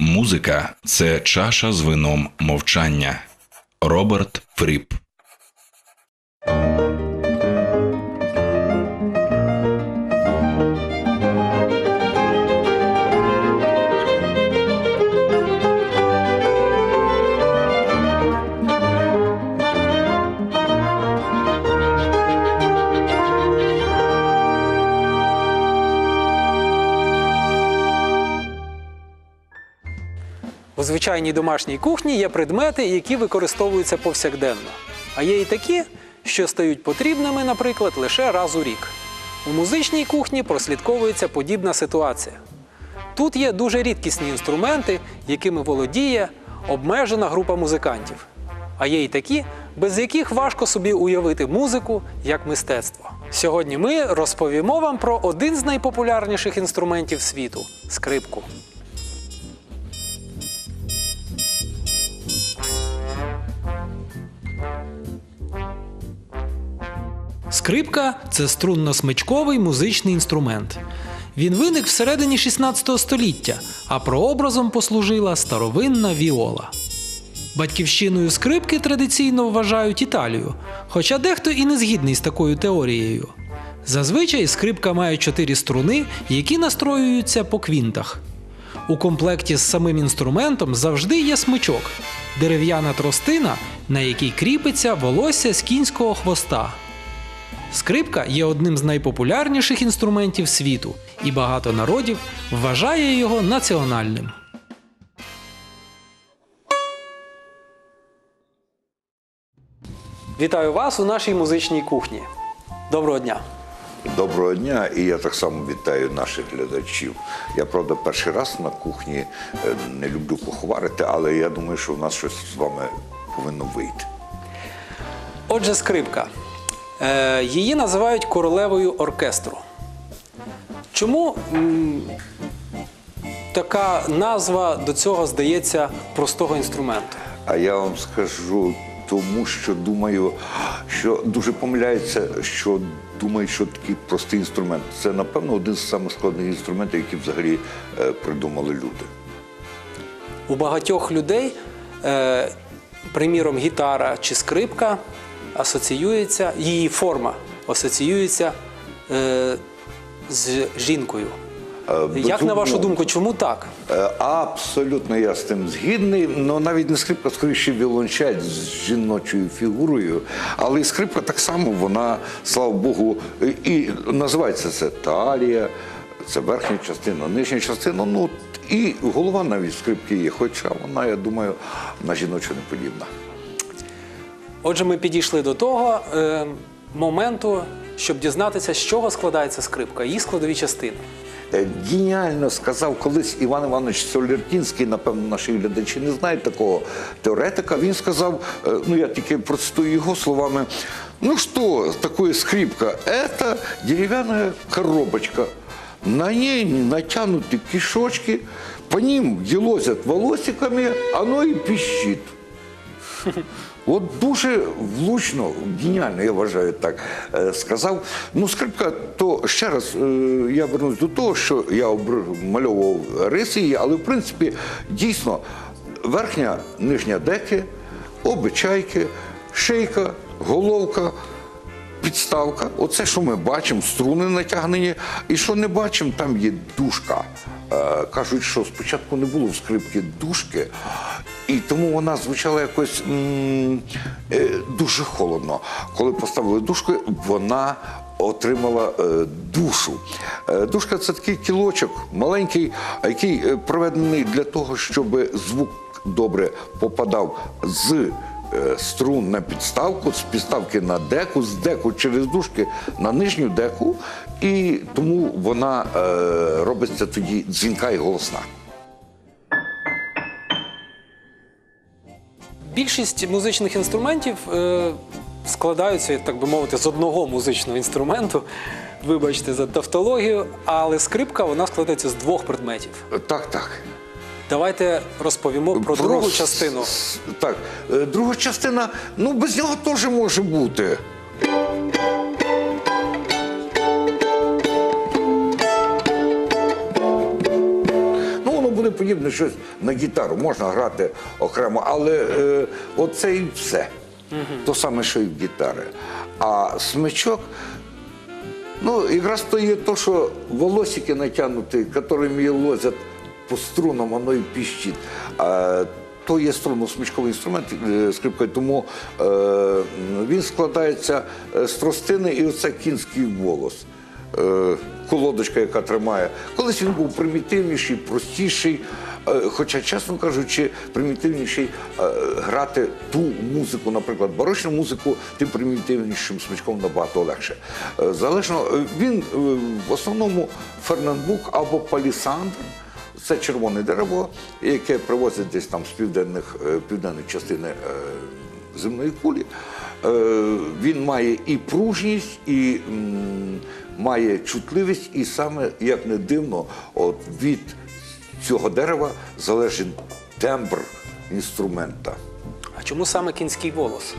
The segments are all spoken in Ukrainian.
Музика це чаша з вином мовчання. Роберт Фріп. У звичайній домашній кухні є предмети, які використовуються повсякденно. А є і такі, що стають потрібними, наприклад, лише раз у рік. У музичній кухні прослідковується подібна ситуація. Тут є дуже рідкісні інструменти, якими володіє обмежена група музикантів. А є й такі, без яких важко собі уявити музику як мистецтво. Сьогодні ми розповімо вам про один з найпопулярніших інструментів світу скрипку. Скрипка це струнно-смичковий музичний інструмент. Він виник всередині 16 століття, а прообразом послужила старовинна віола. Батьківщиною скрипки традиційно вважають Італію, хоча дехто і не згідний з такою теорією. Зазвичай скрипка має чотири струни, які настроюються по квінтах. У комплекті з самим інструментом завжди є смичок дерев'яна тростина, на якій кріпиться волосся з кінського хвоста. Скрипка є одним з найпопулярніших інструментів світу, і багато народів вважає його національним. Вітаю вас у нашій музичній кухні. Доброго дня! Доброго дня, і я так само вітаю наших глядачів. Я правда перший раз на кухні е, не люблю куховарити, але я думаю, що в нас щось з вами повинно вийти. Отже, скрипка. Е, її називають королевою оркестру. Чому така назва до цього здається простого інструменту? А я вам скажу, тому що думаю, що дуже помиляється, що думають, що такий простий інструмент. Це, напевно, один з самих складних інструментів, які взагалі е, придумали люди. У багатьох людей, е, приміром, гітара чи скрипка асоціюється, її форма асоціюється е, з жінкою. Е, Як на вашу думку, чому так? Е, Абсолютно я з тим згідний. Ну навіть не скрипка, скоріше віолончель з жіночою фігурою. Але і скрипка так само, вона, слава Богу, і називається це талія, це верхня частина, нижня частина. Ну і голова навіть скрипки є, хоча вона, я думаю, на жіночу не подібна. Отже, ми підійшли до того е, моменту, щоб дізнатися, з чого складається скрипка, її складові частини. Е, Геніально сказав колись Іван Іванович Солертінський, напевно, наші глядачі не знають такого теоретика. Він сказав, е, ну я тільки процитую його словами: ну що такое скрипка? Это деревянная коробочка. На ней натянуты кишочки, по ним елозят волосиками, оно и пищит. От дуже влучно, геніально, я вважаю, так е, сказав. Ну, скрипка, то ще раз е, я вернусь до того, що я обмальовував риси її, але в принципі дійсно верхня, нижня деки, обичайки, шийка, головка. Підставка, оце, що ми бачимо, струни натягнені, і що не бачимо, там є дужка. Е, кажуть, що спочатку не було в скрипки дужки, і тому вона звучала якось е, дуже холодно. Коли поставили дужку, вона отримала е, душу. Е, дужка це такий кілочок маленький, який проведений для того, щоб звук добре попадав з струн на підставку, з підставки на деку, з деку через дужки на нижню деку, і тому вона е, робиться тоді дзвінка і голосна. Більшість музичних інструментів е, складаються, так би мовити, з одного музичного інструменту. Вибачте за тавтологію, але скрипка вона складається з двох предметів. Е, Так, так. Давайте розповімо про другу частину. Так, е, друга частина, ну без нього теж може бути. Подібне, щось на гітару можна грати окремо, але е, оце і все. То саме, що і в гітари. А смичок, ну, якраз то є то, що волосики натягнуті, якими лозять по струнам, воно і піщить. А, то є струнно-смичковий інструмент е, скрипка, тому е, він складається е, з тростини і оце кінський волос. Е, колодочка, яка тримає. Колись він був примітивніший, простіший, е, хоча, чесно кажучи, примітивніший е, грати ту музику, наприклад, барочну музику, тим примітивнішим смичком набагато легше. Е, Залежно, він в основному Фернандбук або палісандр. Це червоне дерево, яке привозять десь там з південних, південних частин земної кулі. Він має і пружність, і має чутливість, і саме, як не дивно, от від цього дерева залежить тембр інструмента. А чому саме кінський волос?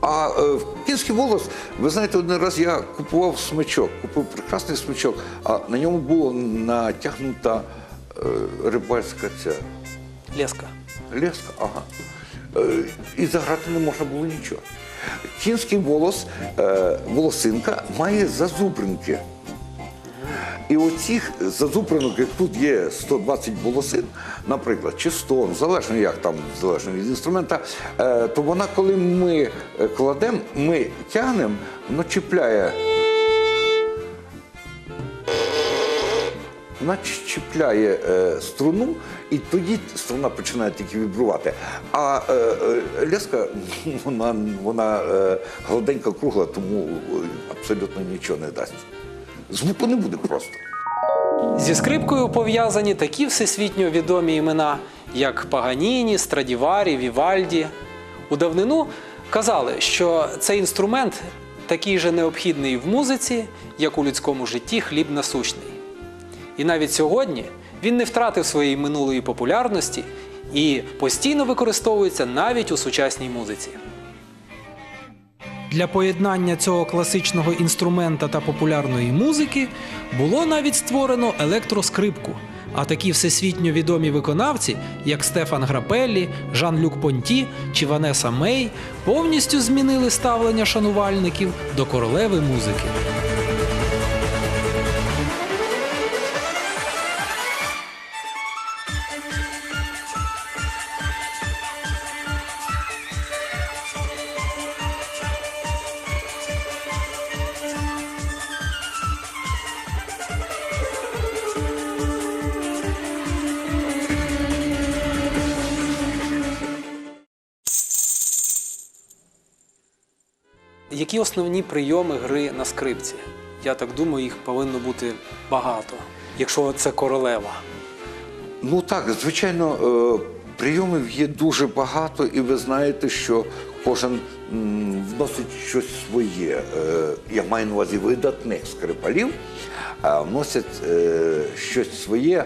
А е, кінський волос, ви знаєте, один раз я купував смичок, купив прекрасний смичок, а на ньому була натягнута е, рибальська ця Леска. леска, ага. Е, і заграти не можна було нічого. Кінський волос, е, волосинка має зазубринки. І оцих зазубринок, як тут є 120 волосин, наприклад, чи 100, ну, залежно як там, залежно від інструмента, е, то вона, коли ми е, кладемо, ми тягнемо, воно чіпляє. Вона чіпляє струну, і тоді струна починає тільки вібрувати. А е, е, ляска, вона, вона е, гладенька кругла, тому е, абсолютно нічого не дасть. Звуку не буде просто. Зі скрипкою пов'язані такі всесвітньо відомі імена, як Паганіні, Страдіварі, Вівальді. У давнину казали, що цей інструмент такий же необхідний в музиці, як у людському житті хліб насущний. І навіть сьогодні він не втратив своєї минулої популярності і постійно використовується навіть у сучасній музиці. Для поєднання цього класичного інструмента та популярної музики було навіть створено електроскрипку. А такі всесвітньо відомі виконавці, як Стефан Грапеллі, Жан-Люк Понті чи Ванеса Мей, повністю змінили ставлення шанувальників до королеви музики. Які основні прийоми гри на скрипці? Я так думаю, їх повинно бути багато, якщо це королева. Ну так, звичайно, е, прийомів є дуже багато, і ви знаєте, що кожен вносить щось своє. Е, Я маю на увазі видатних скрипалів, вносять е, щось своє.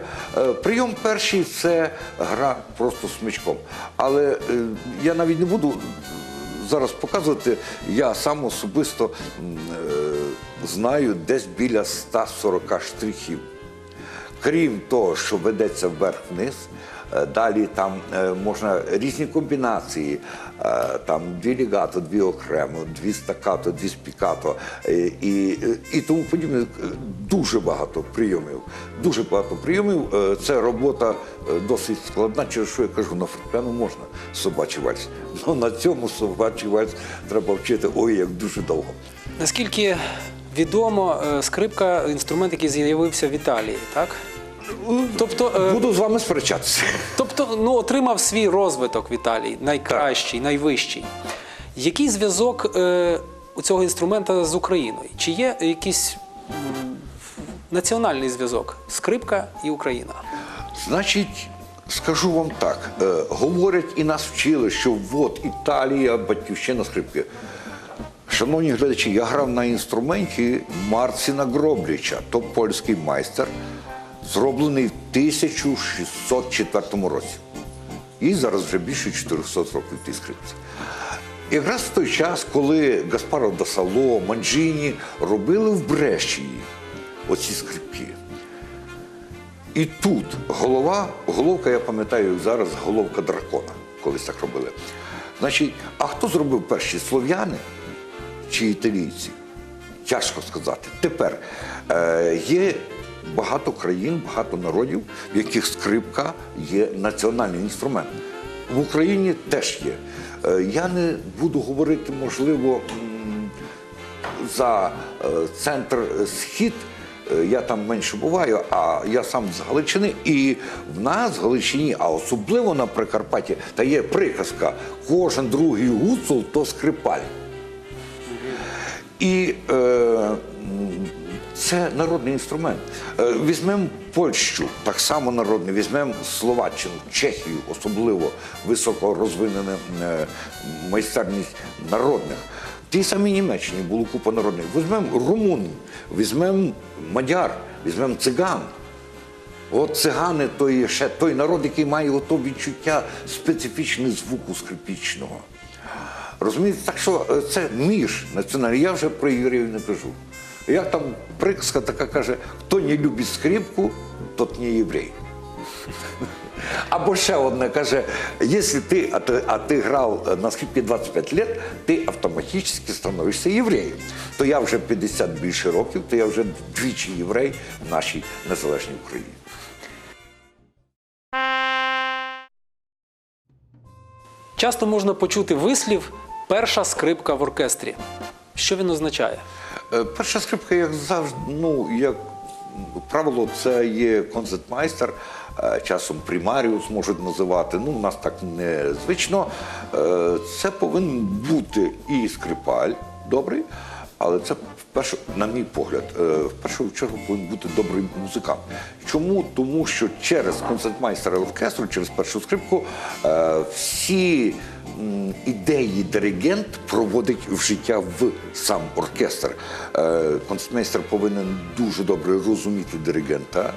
Прийом перший це гра просто смичком. Але я навіть не буду зараз показувати, я сам особисто е, знаю десь біля 140 штрихів. Крім того, що ведеться вверх-вниз, е, далі там е, можна різні комбінації, там дві лігато, дві окремо, дві стакато, дві спікато е, і, е, і тому подібне. Е, Дуже багато прийомів. Дуже багато прийомів. Е, Це робота е, досить складна, через що я кажу, на фортепіано можна собачий вальс. але на цьому собачий вальс треба вчити ой, як дуже довго. Наскільки відомо, е, скрипка інструмент, який з'явився в Італії, так? Тобто, е, Буду з вами сперечатися. тобто ну, отримав свій розвиток в Італії, найкращий, найвищий. Який зв'язок е, у цього інструмента з Україною? Чи є якийсь м, національний зв'язок? Скрипка і Україна? Значить, скажу вам так: е, говорять і нас вчили, що от Італія, батьківщина скрипки. Шановні глядачі, я грав на інструменті Марціна Гробліча, то польський майстер, зроблений в 1604 році. І зараз вже більше 400 років тій скрипці. Якраз в той час, коли Гаспаро да Сало, Манджіні робили в Брешії оці скрипки. І тут голова, головка, я пам'ятаю зараз, головка дракона, колись так робили. Значить, а хто зробив перші слов'яни чи італійці? Тяжко сказати. Тепер е, є багато країн, багато народів, в яких скрипка є національний інструмент. В Україні теж є. Е, я не буду говорити, можливо, за е, центр е, схід. Я там менше буваю, а я сам з Галичини. І в нас в Галичині, а особливо на Прикарпатті, та є приказка: кожен другий гуцул то скрипаль. І е, це народний інструмент. Е, візьмемо Польщу, так само народний, візьмемо Словаччину, Чехію, особливо високо розвинена е, майстерність народних. Тій самій Німеччині було купа народних. Візьмемо румун, візьмемо мадяр, візьмемо циган. От цигани то є ще той народ, який має ото відчуття специфічного звуку скрипічного. Розумієте, так що е, це між національний. Я вже про євреїв не кажу. Як там приказка така каже, хто не любить скрипку, тот не єврей. Або ще одне каже, якщо ти, а грав на скрипці 25 років, ти автоматично становишся євреєм. То я вже 50 більше років, то я вже двічі єврей в нашій незалежній Україні. Часто можна почути вислів перша скрипка в оркестрі. Що він означає? Е, Перша скрипка, як завжди, ну як правило, це є концертмайстер, е, часом примаріус можуть називати. Ну, у нас так незвично. Е, Це повинен бути і скрипаль добрий, але це в на мій погляд, в першу чергу повинен бути добрий музикант. Чому? Тому що через концертмайстера оркестру, через першу скрипку, всі ідеї диригент проводить в життя в сам оркестр. Е, Концертмейстер повинен дуже добре розуміти диригента,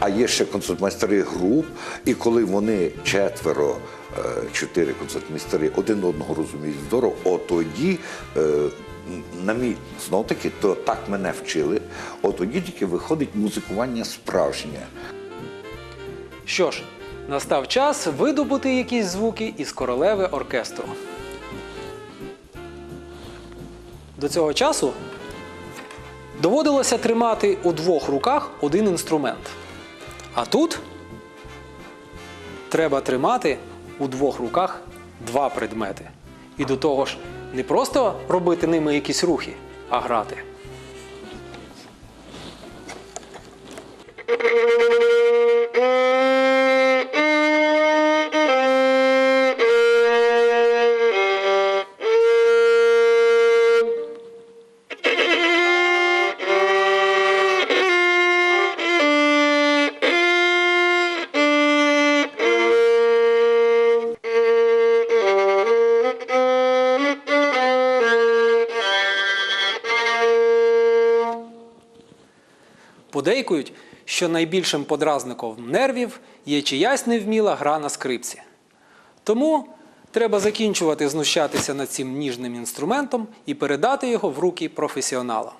а є ще концертмейстери груп, і коли вони четверо, е, чотири концертмейстери один одного розуміють здорово, от тоді. е, на мій знов таки, то так мене вчили. От тоді тільки виходить музикування справжнє. Що ж, настав час видобути якісь звуки із королеви оркестру. До цього часу доводилося тримати у двох руках один інструмент. А тут треба тримати у двох руках два предмети. І до того ж, не просто робити ними якісь рухи, а грати. Подейкують, що найбільшим подразником нервів є чиясь невміла гра на скрипці. Тому треба закінчувати знущатися над цим ніжним інструментом і передати його в руки професіонала.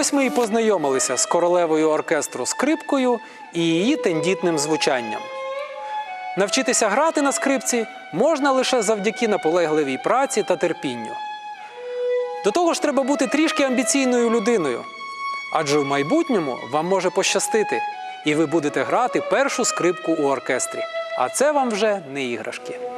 Ось ми і познайомилися з королевою оркестру скрипкою і її тендітним звучанням. Навчитися грати на скрипці можна лише завдяки наполегливій праці та терпінню. До того ж, треба бути трішки амбіційною людиною, адже в майбутньому вам може пощастити, і ви будете грати першу скрипку у оркестрі. А це вам вже не іграшки.